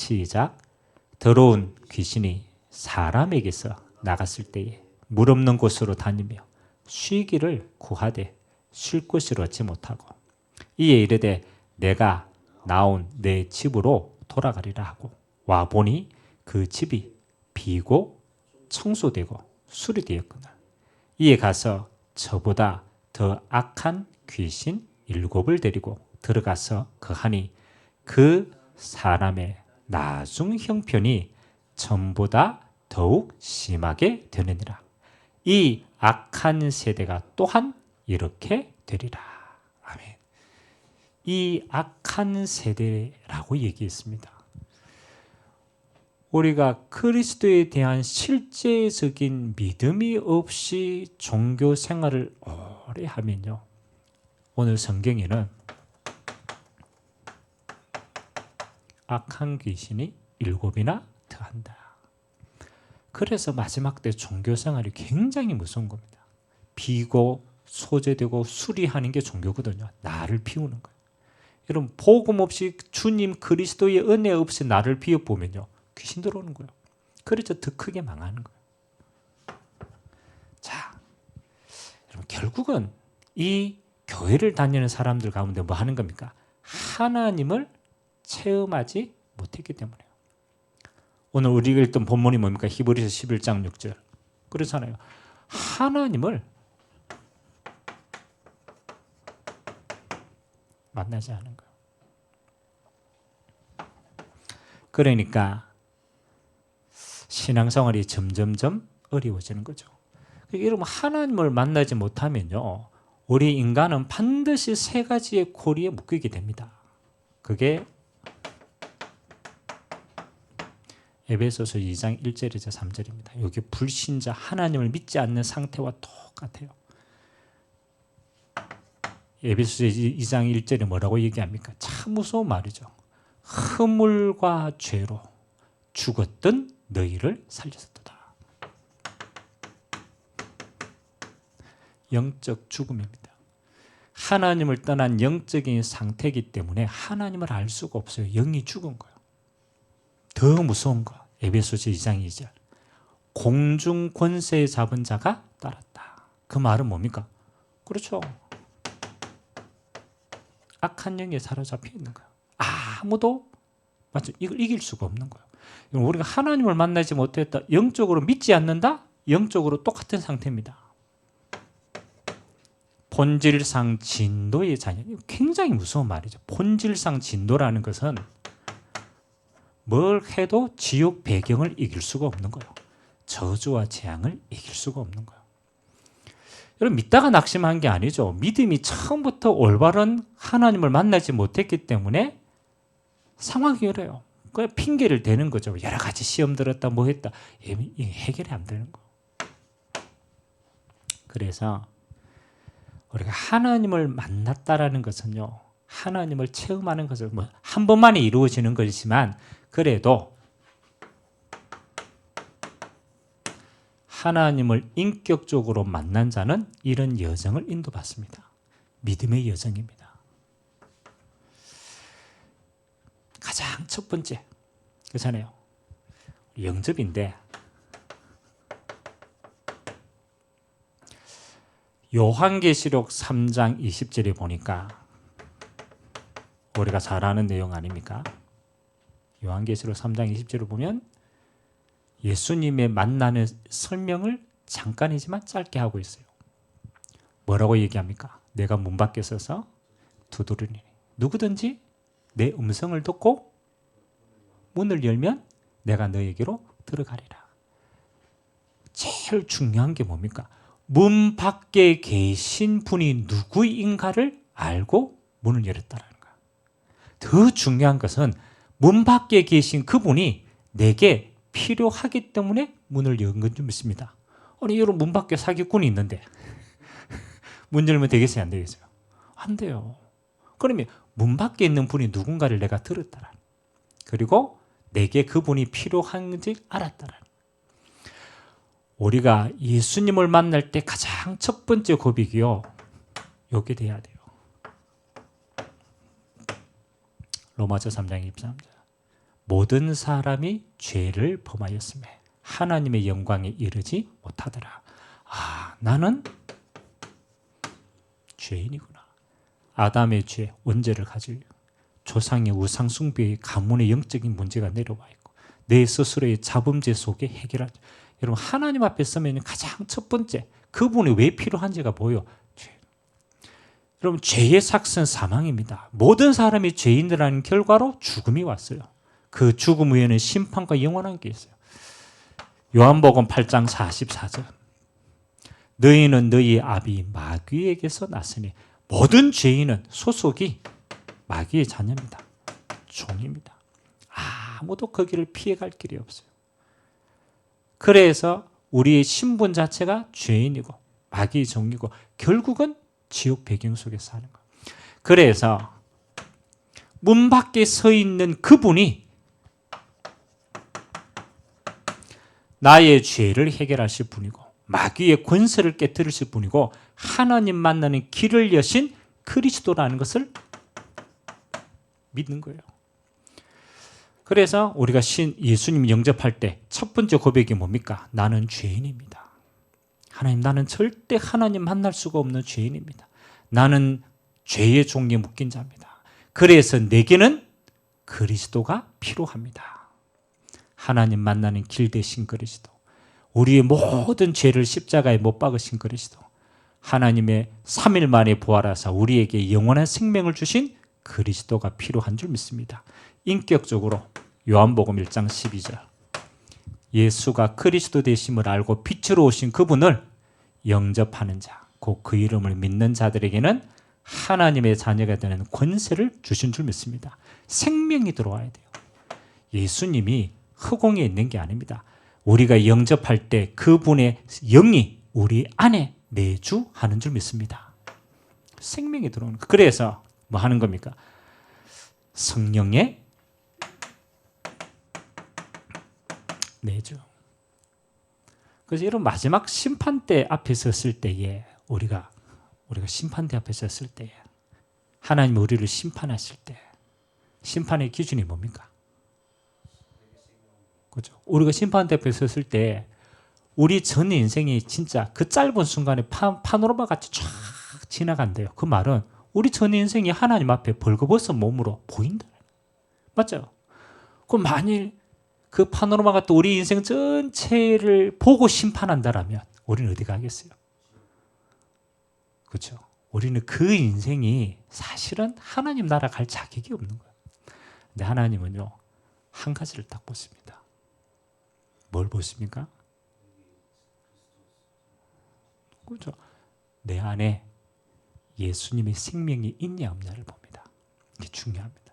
시작. 더러운 귀신이 사람에게서 나갔을 때에 물 없는 곳으로 다니며 쉬기를 구하되 쉴 곳을 얻지 못하고 이에 이르되 내가 나온 내 집으로 돌아가리라 하고 와 보니 그 집이 비고 청소되고 수리되었구나. 이에 가서 저보다 더 악한 귀신 일곱을 데리고 들어가서 거하니 그 사람의 나중 형편이 전보다 더욱 심하게 되느니라. 이 악한 세대가 또한 이렇게 되리라. 아멘. 이 악한 세대라고 얘기했습니다. 우리가 그리스도에 대한 실제적인 믿음이 없이 종교 생활을 오래 하면요. 오늘 성경에는 악한 귀신이 일곱이나 더한다. 그래서 마지막 때 종교 생활이 굉장히 무서운 겁니다. 비고 소재되고 수리하는 게 종교거든요. 나를 피우는 거예요. 여러분 복음 없이 주님 그리스도의 은혜 없이 나를 비워 보면요. 귀신 들어오는 거예요. 그래서 더 크게 망하는 거예요. 자, 여러분 결국은 이 교회를 다니는 사람들 가운데 뭐 하는 겁니까? 하나님을 체험하지 못했기 때문에요. 오늘 우리가 읽던 본문이 뭡니까? 히브리서 11장 6절. 그렇잖아요. 하나님을 만나지 않은 거예요. 그러니까 신앙생활이 점점점 어려워지는 거죠. 여러분 하나님을 만나지 못하면요. 우리 인간은 반드시 세 가지의 고리에 묶이게 됩니다. 그게 에베소서 2장 1절에서 3절입니다. 여기 불신자 하나님을 믿지 않는 상태와 똑같아요. 에베소서 2장 1절에 뭐라고 얘기합니까? 참 무서운 말이죠. 허물과 죄로 죽었던 너희를 살렸었다. 영적 죽음입니다. 하나님을 떠난 영적인 상태이기 때문에 하나님을 알 수가 없어요. 영이 죽은 거예요. 더 무서운 거. 에베소서 2장 2절. 공중 권세 잡은 자가 따랐다. 그 말은 뭡니까? 그렇죠. 악한 영에 사로잡혀 있는 거예요. 아무도 맞죠? 이걸 이길 수가 없는 거예요. 우리가 하나님을 만나지 못했다. 영적으로 믿지 않는다. 영적으로 똑같은 상태입니다. 본질상 진도의 자녀. 굉장히 무서운 말이죠. 본질상 진도라는 것은 뭘 해도 지옥 배경을 이길 수가 없는 거예요. 저주와 재앙을 이길 수가 없는 거예요. 여러분 믿다가 낙심한 게 아니죠. 믿음이 처음부터 올바른 하나님을 만나지 못했기 때문에 상황이 어려요. 그 핑계를 대는 거죠. 여러 가지 시험 들었다, 뭐 했다. 해결이 안 되는 거. 그래서 우리가 하나님을 만났다라는 것은요. 하나님을 체험하는 것을 뭐 한 번만에 이루어지는 것이지만 그래도 하나님을 인격적으로 만난 자는 이런 여정을 인도받습니다. 믿음의 여정입니다. 가장 첫 번째 그렇잖아요. 영접인데 요한계시록 3장 20절에 보니까 우리가 잘 아는 내용 아닙니까? 요한계시록 3장 20절을 보면 예수님의 만나는 설명을 잠깐이지만 짧게 하고 있어요. 뭐라고 얘기합니까? 내가 문 밖에 서서 두드리니 누구든지 내 음성을 듣고 문을 열면 내가 너에게로 들어가리라. 제일 중요한 게 뭡니까? 문 밖에 계신 분이 누구인가를 알고 문을 열었다는 거야. 더 중요한 것은 문 밖에 계신 그분이 내게 필요하기 때문에 문을 연 건 좀 있습니다. 아니 여러분 문 밖에 사기꾼이 있는데 문 열면 되겠어요 안 되겠어요? 안 돼요. 그러면 문 밖에 있는 분이 누군가를 내가 들었다라. 그리고 내게 그분이 필요한지 알았다라. 우리가 예수님을 만날 때 가장 첫 번째 고백이요. 요게 돼야 돼요. 로마서 3장 23절. 모든 사람이 죄를 범하였음에 하나님의 영광에 이르지 못하더라. 아, 나는 죄인이구나. 아담의 죄, 원죄를 가질 조상의 우상 숭배의 가문의 영적인 문제가 내려와 있고 내 스스로의 자범죄 속에 해결하죠. 여러분 하나님 앞에 서면 가장 첫 번째 그분이 왜 필요한지가 보여. 죄. 여러분 죄의 삭은 사망입니다. 모든 사람이 죄인이라는 결과로 죽음이 왔어요. 그 죽음 후에는 심판과 영원한 게 있어요. 요한복음 8장 44절. 너희는 너희 아비 마귀에게서 났으니 모든 죄인은 소속이 마귀의 자녀입니다. 종입니다. 아무도 거기를 피해갈 길이 없어요. 그래서 우리의 신분 자체가 죄인이고 마귀의 종이고 결국은 지옥 배경 속에 사는 거. 그래서 문 밖에 서 있는 그분이 나의 죄를 해결하실 분이고 마귀의 권세를 깨뜨리실 분이고 하나님 만나는 길을 여신 그리스도라는 것을 믿는 거예요. 그래서 우리가 신 예수님 영접할 때 첫 번째 고백이 뭡니까? 나는 죄인입니다. 하나님 나는 절대 하나님 만날 수가 없는 죄인입니다. 나는 죄의 종에 묶인 자입니다. 그래서 내게는 그리스도가 필요합니다. 하나님 만나는 길 대신 그리스도. 우리의 모든 죄를 십자가에 못 박으신 그리스도. 하나님의 3일 만에 부활하사 우리에게 영원한 생명을 주신 그리스도가 필요한 줄 믿습니다. 인격적으로 요한복음 1장 12절. 예수가 그리스도 되심을 알고 빛으로 오신 그분을 영접하는 자, 곧 그 이름을 믿는 자들에게는 하나님의 자녀가 되는 권세를 주신 줄 믿습니다. 생명이 들어와야 돼요. 예수님이 허공에 있는 게 아닙니다. 우리가 영접할 때 그분의 영이 우리 안에 내주하는 줄 믿습니다. 생명이 들어오는 거. 그래서 뭐 하는 겁니까? 성령의 내주. 그래서 이런 마지막 심판대 앞에 섰을 때에 우리가 우리가 심판대 앞에 섰을 때에 하나님 우리를 심판하실 때 심판의 기준이 뭡니까? 그죠? 우리가 심판대 앞에 섰을 때 우리 전 인생이 진짜 그 짧은 순간에 파, 파노라마 같이 쫙 지나간대요. 그 말은 우리 전 인생이 하나님 앞에 벌거벗은 몸으로 보인다. 맞죠? 그럼 만일 그 파노라마가 또 우리 인생 전체를 보고 심판한다라면 우리는 어디 가겠어요? 그렇죠? 우리는 그 인생이 사실은 하나님 나라 갈 자격이 없는 거예요. 근데 하나님은요 한 가지를 딱 보십니다. 뭘 보십니까? 그렇죠? 내 안에 예수님의 생명이 있냐 없냐를 봅니다. 이게 중요합니다.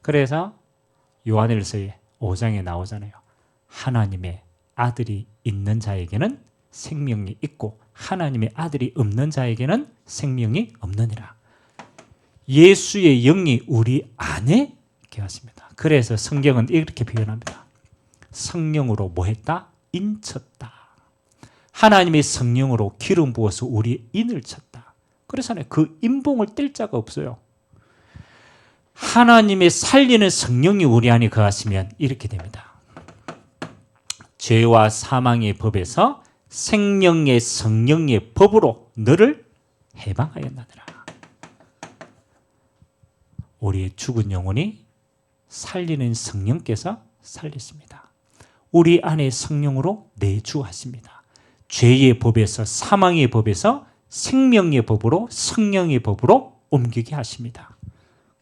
그래서 요한일서에 5장에 나오잖아요. 하나님의 아들이 있는 자에게는 생명이 있고 하나님의 아들이 없는 자에게는 생명이 없느니라. 예수의 영이 우리 안에 계셨습니다. 그래서 성경은 이렇게 표현합니다. 성령으로 뭐 했다? 인쳤다. 하나님의 성령으로 기름 부어서 우리 인을 쳤다. 그래서 그 인봉을 뗄 자가 없어요. 하나님의 살리는 성령이 우리 안에 거하시면 이렇게 됩니다. 죄와 사망의 법에서 생명의 성령의 법으로 너를 해방하였나더라. 우리의 죽은 영혼이 살리는 성령께서 살렸습니다. 우리 안에 성령으로 내주하십니다. 죄의 법에서 사망의 법에서 생명의 법으로 성령의 법으로 옮기게 하십니다.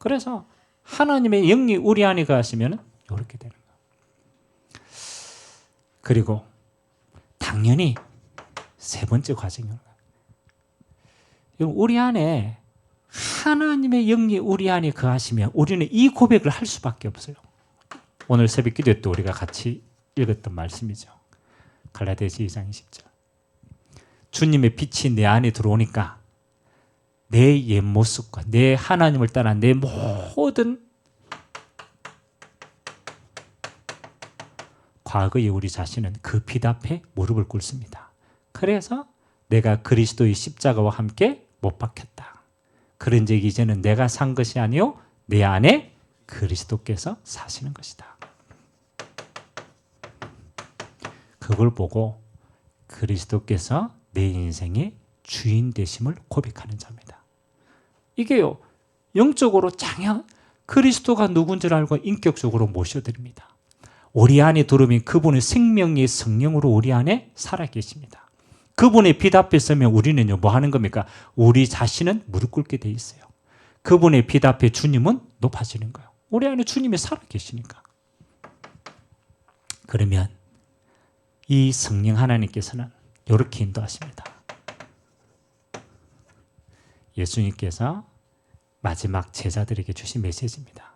그래서 하나님의 영이 우리 안에 가시면 이렇게 되는 거예요. 그리고 당연히 세 번째 과정입니다. 우리 안에 하나님의 영이 우리 안에 거하시면 우리는 이 고백을 할 수밖에 없어요. 오늘 새벽 기도 때 우리가 같이 읽었던 말씀이죠. 갈라디아서 2장 20절. 주님의 빛이 내 안에 들어오니까 내 옛 모습과 내 하나님을 떠난 내 모든 과거의 우리 자신은 그 빛 앞에 무릎을 꿇습니다. 그래서 내가 그리스도의 십자가와 함께 못 박혔다. 그런 적 이제는 내가 산 것이 아니요 내 안에 그리스도께서 사시는 것이다. 그걸 보고 그리스도께서 내 인생의 주인 되심을 고백하는 자입니다. 이게요. 영적으로 장양 그리스도가 누군지를 알고 인격적으로 모셔드립니다. 우리 안에 들어오면 그분의 생명의 성령으로 우리 안에 살아 계십니다. 그분의 빛 앞에 서면 우리는요, 뭐 하는 겁니까? 우리 자신은 무릎 꿇게 돼 있어요. 그분의 빛 앞에 주님은 높아지는 거예요. 우리 안에 주님이 살아 계시니까. 그러면 이 성령 하나님께서는 이렇게 인도하십니다. 예수님께서 마지막 제자들에게 주신 메시지입니다.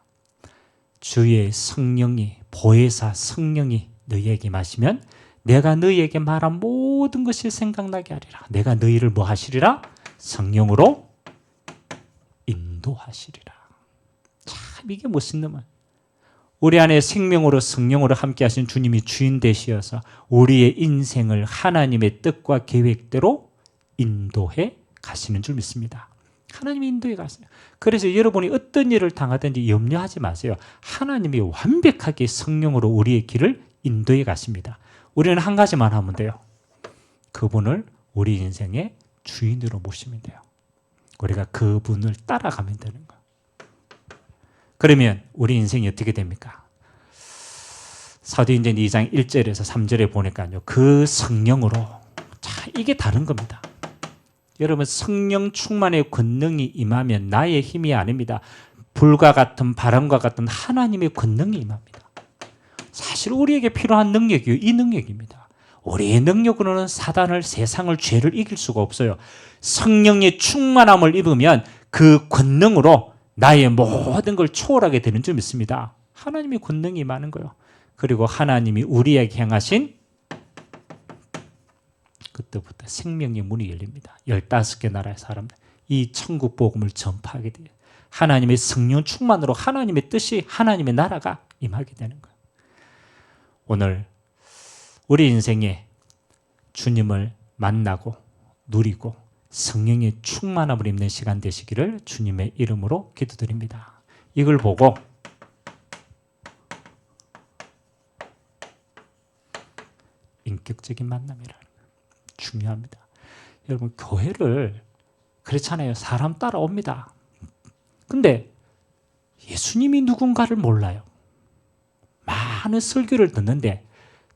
주의 성령이 보혜사 성령이 너희에게 마시면 내가 너희에게 말한 모든 것이 생각나게 하리라. 내가 너희를 뭐 하시리라? 성령으로 인도하시리라. 참 이게 무슨 놈은 우리 안에 생명으로 성령으로 함께 하신 주님이 주인 되시어서 우리의 인생을 하나님의 뜻과 계획대로 인도해 가시는 줄 믿습니다. 하나님이 인도해 가세요. 그래서 여러분이 어떤 일을 당하든지 염려하지 마세요. 하나님이 완벽하게 성령으로 우리의 길을 인도해 가십니다. 우리는 한 가지만 하면 돼요. 그분을 우리 인생의 주인으로 모시면 돼요. 우리가 그분을 따라가면 되는 거예요. 그러면 우리 인생이 어떻게 됩니까? 사도행전 2장 1절에서 3절에 보니까요. 그 성령으로 자, 이게 다른 겁니다. 여러분 성령 충만의 권능이 임하면 나의 힘이 아닙니다. 불과 같은 바람과 같은 하나님의 권능이 임합니다. 사실 우리에게 필요한 능력이 이 능력입니다. 우리의 능력으로는 사단을 세상을 죄를 이길 수가 없어요. 성령의 충만함을 입으면 그 권능으로 나의 모든 걸 초월하게 되는 줄 믿습니다. 하나님의 권능이 많은 거예요. 그리고 하나님이 우리에게 행하신 그때부터 생명의 문이 열립니다. 15개 나라의 사람들 이 천국 복음을 전파하게 돼요. 하나님의 성령 충만으로 하나님의 뜻이 하나님의 나라가 임하게 되는 거예요. 오늘 우리 인생에 주님을 만나고 누리고 성령의 충만함을 입는 시간 되시기를 주님의 이름으로 기도드립니다. 이걸 보고 인격적인 만남이라는 거예요. 중요합니다. 여러분 교회를 그렇잖아요. 사람 따라옵니다. 근데 예수님이 누군가를 몰라요. 많은 설교를 듣는데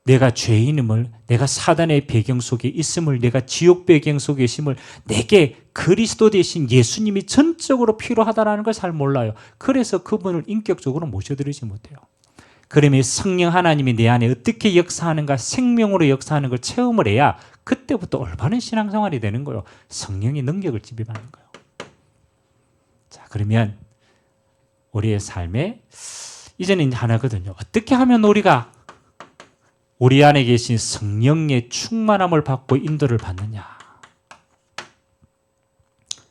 내가 죄인임을 내가 사단의 배경 속에 있음을 내가 지옥 배경 속에 있음을 내게 그리스도 대신 예수님이 전적으로 필요하다는 걸 잘 몰라요. 그래서 그분을 인격적으로 모셔드리지 못해요. 그러면 성령 하나님이 내 안에 어떻게 역사하는가 생명으로 역사하는 걸 체험을 해야 그때부터 올바른 신앙생활이 되는 거예요. 성령의 능력을 지배받는 거예요. 자 그러면 우리의 삶에 이제는 하나거든요. 어떻게 하면 우리가 우리 안에 계신 성령의 충만함을 받고 인도를 받느냐?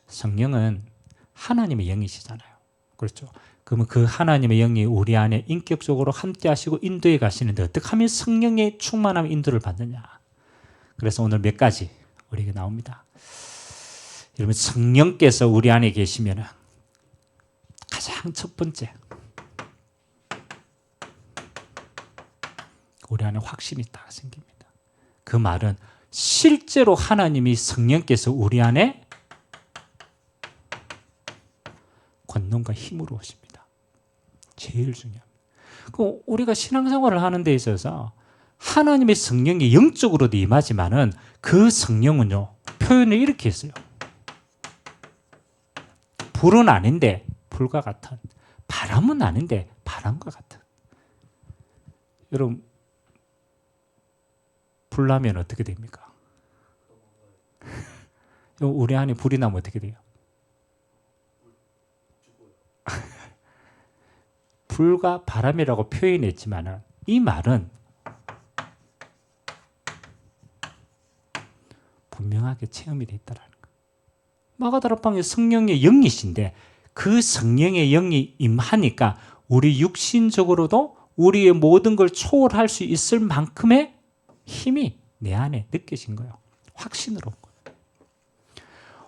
성령은 하나님의 영이시잖아요. 그렇죠? 그러면 그 하나님의 영이 우리 안에 인격적으로 함께 하시고 인도해 가시는데 어떻게 하면 성령의 충만함 인도를 받느냐? 그래서 오늘 몇 가지 우리에게 나옵니다. 여러분 성령께서 우리 안에 계시면 가장 첫 번째 우리 안에 확신이 딱 생깁니다. 그 말은 실제로 하나님이 성령께서 우리 안에 권능과 힘으로 오십니다. 제일 중요합니다. 그 우리가 신앙생활을 하는 데 있어서 하나님의 성령이 영적으로도 임하지만은 그 성령은요 표현을 이렇게 했어요. 불은 아닌데 불과 같은 바람은 아닌데 바람과 같은. 여러분 불 나면 어떻게 됩니까? 우리 안에 불이 나면 어떻게 돼요? 불과 바람이라고 표현했지만 이 말은 분명하게 체험이 돼 있다라는 거. 마가다락방에 성령의 영이신데 그 성령의 영이 임하니까 우리 육신적으로도 우리의 모든 걸 초월할 수 있을 만큼의 힘이 내 안에 느껴진 거예요. 확신으로.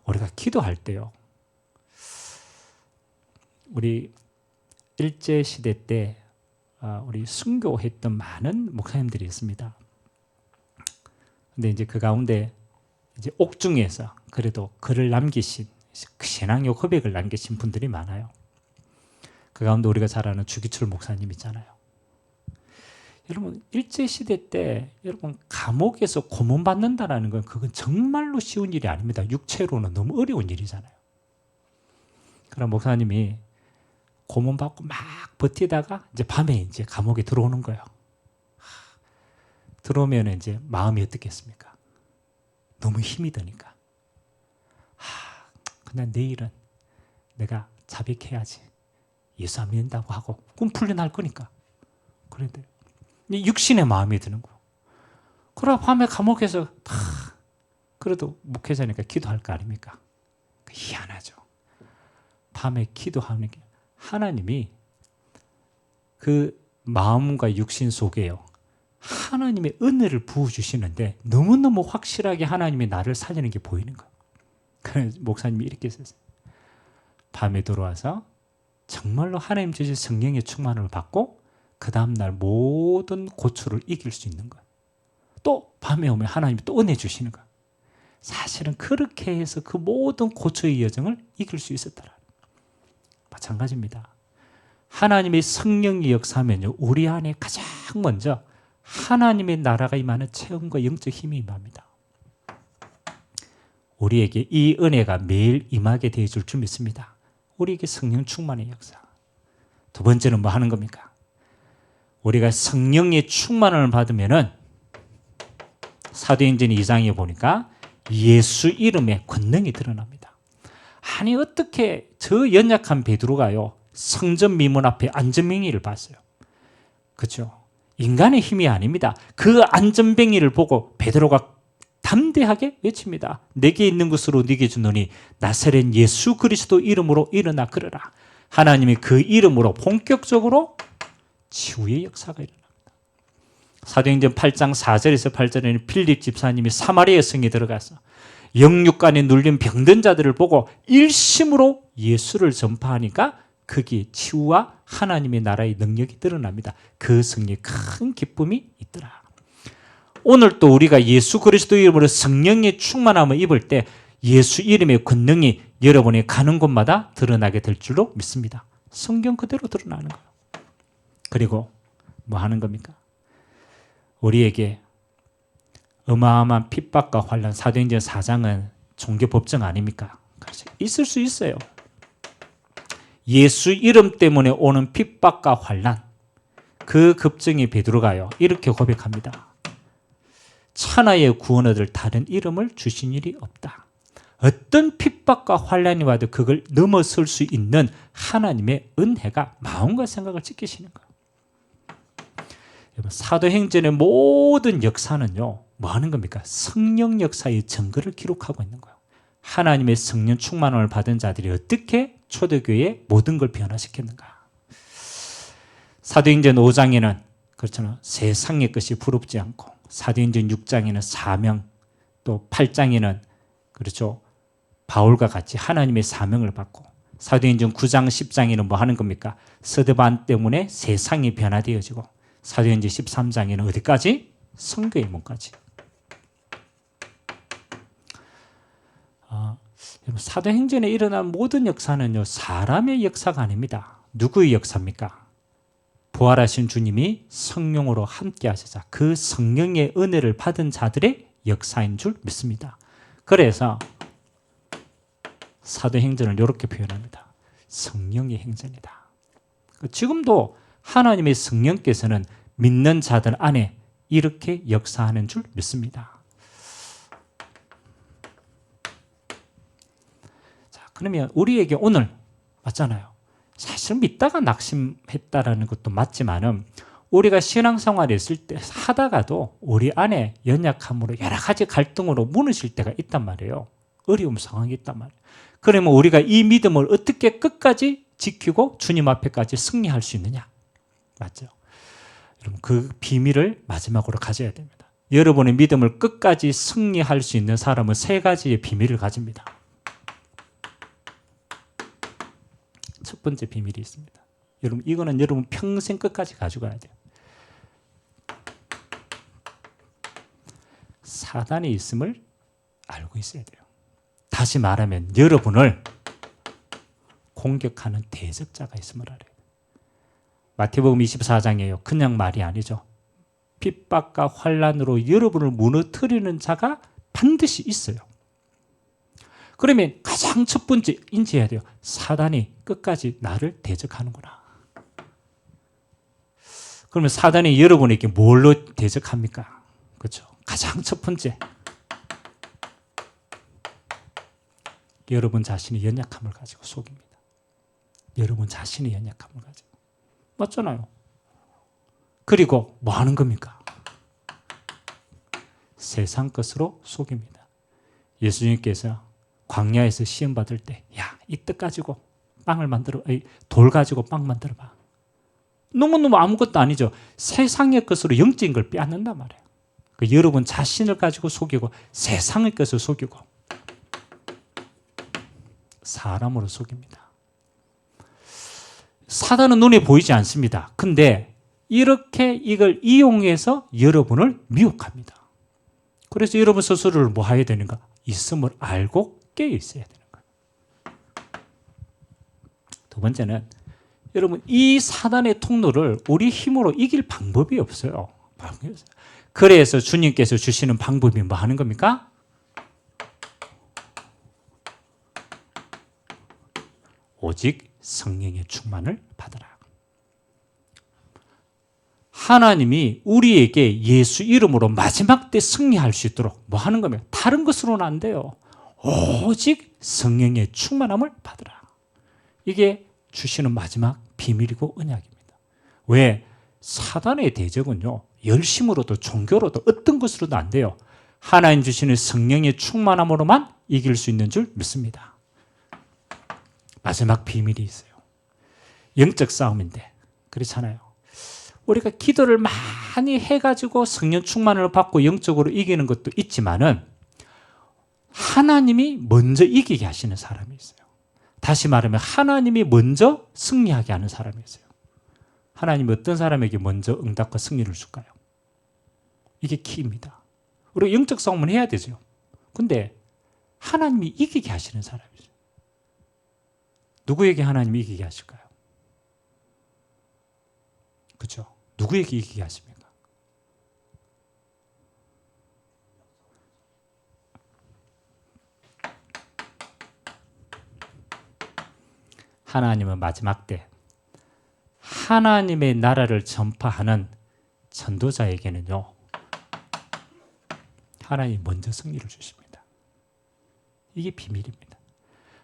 우리가 기도할 때요. 우리 일제 시대 때 아, 우리 순교했던 많은 목사님들이 있습니다. 근데 이제 그 가운데 이제 옥중에서 그래도 글을 남기신 그 신앙의 고백을 남기신 분들이 많아요. 그 가운데 우리가 잘 아는 주기철 목사님 있잖아요. 여러분 일제 시대 때 여러분 감옥에서 고문 받는다라는 건 그건 정말로 쉬운 일이 아닙니다. 육체로는 너무 어려운 일이잖아요. 그럼 목사님이 고문 받고 막 버티다가 이제 밤에 이제 감옥에 들어오는 거예요. 들어오면 이제 마음이 어떻겠습니까? 너무 힘이 드니까. 하, 그냥 내일은 내가 자백해야지. 예수 안 믿는다고 하고 꿈 풀려날 거니까. 그런데 육신의 마음이 드는 거예요. 그래 밤에 감옥에서 다 그래도 목회자니까 기도할 거 아닙니까? 희한하죠. 밤에 기도하는 게 하나님이 그 마음과 육신 속에요. 하나님의 은혜를 부어주시는데 너무너무 확실하게 하나님이 나를 살리는 게 보이는 거예요. 그래서 목사님이 이렇게 썼어요. 밤에 들어와서 정말로 하나님 주신 성령의 충만을 받고 그 다음날 모든 고초를 이길 수 있는 거예요. 또 밤에 오면 하나님이 또 은혜 주시는 거예요. 사실은 그렇게 해서 그 모든 고초의 여정을 이길 수 있었더라. 마찬가지입니다. 하나님의 성령이 역사하면요, 우리 안에 가장 먼저 하나님의 나라가 임하는 체험과 영적 힘이 임합니다. 우리에게 이 은혜가 매일 임하게 되어 줄줄 믿습니다. 우리에게 성령 충만의 역사. 두 번째는 뭐 하는 겁니까? 우리가 성령의 충만을 받으면은 사도행전 2장에 보니까 예수 이름의 권능이 드러납니다. 아니 어떻게 저 연약한 베드로가요 성전 미문 앞에 안전병이를 봤어요. 그렇죠? 인간의 힘이 아닙니다. 그 안전병이를 보고 베드로가 담대하게 외칩니다. 내게 있는 것으로 네게 주노니 나사렛 예수 그리스도 이름으로 일어나 걸어라. 하나님이 그 이름으로 본격적으로 치유의 역사가 일어납니다. 사도행전 8장 4절에서 8절에는 필립 집사님이 사마리아 성에 들어가서 영육간에 눌린 병든 자들을 보고 일심으로 예수를 전파하니까 거기에 치유와 하나님의 나라의 능력이 드러납니다. 그 성령에 큰 기쁨이 있더라. 오늘 또 우리가 예수 그리스도 이름으로 성령의 충만함을 입을 때 예수 이름의 권능이 여러분이 가는 곳마다 드러나게 될 줄로 믿습니다. 성경 그대로 드러나는 거예요. 그리고 뭐 하는 겁니까? 우리에게 어마어마한 핍박과 환란 사도행전 4장은 종교 법정 아닙니까? 있을 수 있어요. 예수 이름 때문에 오는 핍박과 환란 그 급증이 베드로가요. 이렇게 고백합니다. 천하의 구원 얻을 다른 이름을 주신 일이 없다. 어떤 핍박과 환란이 와도 그걸 넘어설 수 있는 하나님의 은혜가 마음과 생각을 지키시는 거예요. 사도행전의 모든 역사는요, 뭐 하는 겁니까? 성령 역사의 증거를 기록하고 있는 거예요. 하나님의 성령 충만을 받은 자들이 어떻게 초대교회의 모든 걸 변화시켰는가? 사도행전 5장에는 그렇잖아. 세상의 것이 부럽지 않고 사도행전 6장에는 사명 또 8장에는 그렇죠. 바울과 같이 하나님의 사명을 받고 사도행전 9장 10장에는 뭐 하는 겁니까? 서드반 때문에 세상이 변화되어지고 사도행전 13장에는 어디까지? 성교의 문까지. 아, 사도 행전에 일어난 모든 역사는요 사람의 역사가 아닙니다. 누구의 역사입니까? 부활하신 주님이 성령으로 함께 하시자 그 성령의 은혜를 받은 자들의 역사인 줄 믿습니다. 그래서 사도행전을 이렇게 표현합니다. 성령의 행전이다. 지금도 하나님의 성령께서는 믿는 자들 안에 이렇게 역사하는 줄 믿습니다. 자, 그러면 우리에게 오늘 맞잖아요. 사실 믿다가 낙심했다라는 것도 맞지만은 우리가 신앙생활을 했을 때 하다가도 우리 안에 연약함으로 여러 가지 갈등으로 무너질 때가 있단 말이에요. 어려움 상황이 있단 말이에요. 그러면 우리가 이 믿음을 어떻게 끝까지 지키고 주님 앞에까지 승리할 수 있느냐? 맞죠? 여러분 그 비밀을 마지막으로 가져야 됩니다. 여러분의 믿음을 끝까지 승리할 수 있는 사람은 세 가지의 비밀을 가집니다. 첫 번째 비밀이 있습니다. 여러분 이거는 여러분 평생 끝까지 가져가야 돼요. 사단이 있음을 알고 있어야 돼요. 다시 말하면 여러분을 공격하는 대적자가 있음을 알아요. 마태복음 24장이에요. 그냥 말이 아니죠. 핍박과 환란으로 여러분을 무너뜨리는 자가 반드시 있어요. 그러면 가장 첫 번째 인지해야 돼요. 사단이 끝까지 나를 대적하는구나. 그러면 사단이 여러분에게 뭘로 대적합니까? 그렇죠. 가장 첫 번째 여러분 자신의 연약함을 가지고 속입니다. 여러분 자신의 연약함을 가지고 맞잖아요. 그리고 뭐 하는 겁니까? 세상 것으로 속입니다. 예수님께서 광야에서 시험 받을 때, 야, 이 떡 가지고 빵을 만들어, 돌 가지고 빵 만들어 봐. 너무너무 아무것도 아니죠. 세상의 것으로 영적인 걸 빼앗는단 말이에요. 그 여러분 자신을 가지고 속이고 세상의 것을 속이고 사람으로 속입니다. 사단은 눈에 보이지 않습니다. 근데 이렇게 이걸 이용해서 여러분을 미혹합니다. 그래서 여러분 스스로를 뭐 해야 되는가? 있음을 알고 깨어 있어야 되는 거예요. 두 번째는 여러분 이 사단의 통로를 우리 힘으로 이길 방법이 없어요. 그래서 주님께서 주시는 방법이 뭐 하는 겁니까? 오직 성령의 충만을 받으라. 하나님이 우리에게 예수 이름으로 마지막 때 승리할 수 있도록 뭐 하는 거면 다른 것으로는 안 돼요. 오직 성령의 충만함을 받으라. 이게 주시는 마지막 비밀이고 언약입니다. 왜? 사단의 대적은요, 열심으로도 종교로도 어떤 것으로도 안 돼요. 하나님 주시는 성령의 충만함으로만 이길 수 있는 줄 믿습니다. 마지막 비밀이 있어요. 영적 싸움인데, 그렇잖아요. 우리가 기도를 많이 해가지고 성령 충만을 받고 영적으로 이기는 것도 있지만은 하나님이 먼저 이기게 하시는 사람이 있어요. 다시 말하면 하나님이 먼저 승리하게 하는 사람이 있어요. 하나님이 어떤 사람에게 먼저 응답과 승리를 줄까요? 이게 키입니다. 우리가 영적 싸움은 해야 되죠. 근데 하나님이 이기게 하시는 사람이죠. 누구에게 하나님이 이기게 하실까요? 그렇죠? 누구에게 이기게 하십니까? 하나님은 마지막 때 하나님의 나라를 전파하는 전도자에게는요. 하나님 먼저 승리를 주십니다. 이게 비밀입니다.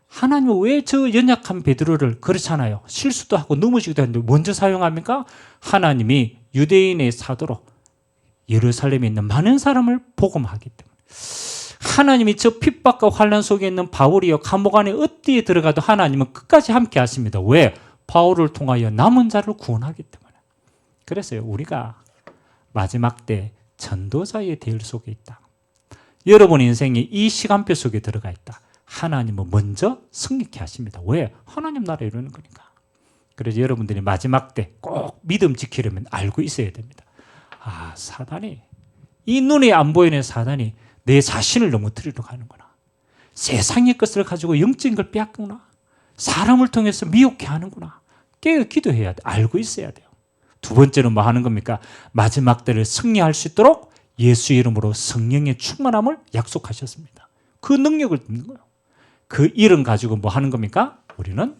하나님은 왜 저 연약한 베드로를 그렇잖아요. 실수도 하고 넘어지기도 했는데 먼저 사용합니까? 하나님이 유대인의 사도로 예루살렘에 있는 많은 사람을 복음하기 때문에 하나님이 저 핍박과 환란 속에 있는 바울이요 감옥 안에 어디에 들어가도 하나님은 끝까지 함께 하십니다. 왜? 바울을 통하여 남은 자를 구원하기 때문에. 그래서요 우리가 마지막 때 전도자의 대열 속에 있다. 여러분 인생이 이 시간표 속에 들어가 있다. 하나님은 먼저 승리케 하십니다. 왜? 하나님 나라 이루는 거니까. 그래서 여러분들이 마지막 때 꼭 믿음 지키려면 알고 있어야 됩니다. 아, 사단이 이 눈에 안 보이는 사단이 내 자신을 넘어뜨리려고 하는구나. 세상의 것을 가지고 영적인 걸 빼앗구나. 사람을 통해서 미혹해 하는구나. 깨어 기도해야 돼. 알고 있어야 돼요. 두 번째는 뭐 하는 겁니까? 마지막 때를 승리할 수 있도록 예수 이름으로 성령의 충만함을 약속하셨습니다. 그 능력을 듣는 거예요. 그 이름 가지고 뭐 하는 겁니까? 우리는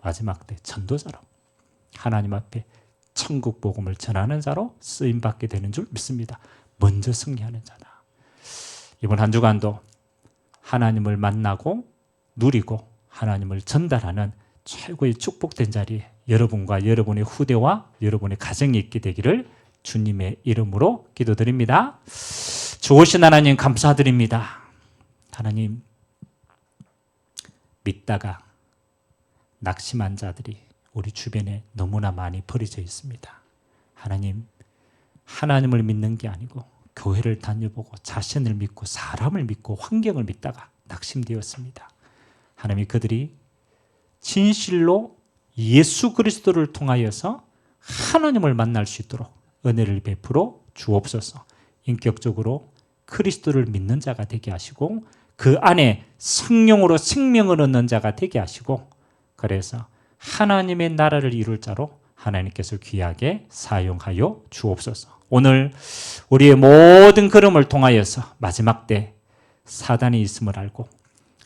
마지막 때 전도자로 하나님 앞에 천국 복음을 전하는 자로 쓰임 받게 되는 줄 믿습니다. 먼저 승리하는 자다. 이번 한 주간도 하나님을 만나고 누리고 하나님을 전달하는 최고의 축복된 자리에 여러분과 여러분의 후대와 여러분의 가정이 있게 되기를 주님의 이름으로 기도드립니다. 좋으신 하나님 감사드립니다. 하나님 믿다가 낙심한 자들이 우리 주변에 너무나 많이 버려져 있습니다. 하나님, 하나님을 믿는 게 아니고 교회를 다녀보고 자신을 믿고 사람을 믿고 환경을 믿다가 낙심되었습니다. 하나님 그들이 진실로 예수 그리스도를 통하여서 하나님을 만날 수 있도록 은혜를 베풀어 주옵소서. 인격적으로 그리스도를 믿는 자가 되게 하시고 그 안에 성령으로 생명을 얻는 자가 되게 하시고 그래서 하나님의 나라를 이룰 자로 하나님께서 귀하게 사용하여 주옵소서. 오늘 우리의 모든 걸음을 통하여서 마지막 때 사단이 있음을 알고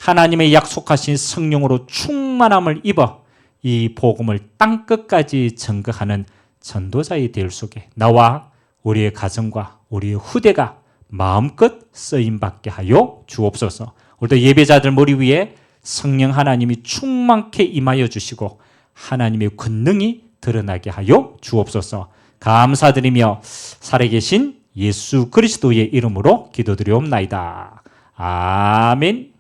하나님의 약속하신 성령으로 충만함을 입어 이 복음을 땅 끝까지 전거하는 전도자의 될 속에 나와 우리의 가정과 우리의 후대가 마음껏 쓰임 받게 하여 주옵소서. 오늘도 예배자들 머리 위에 성령 하나님이 충만케 임하여 주시고 하나님의 권능이 드러나게 하여 주옵소서. 감사드리며 살아계신 예수 그리스도의 이름으로 기도드리옵나이다. 아멘.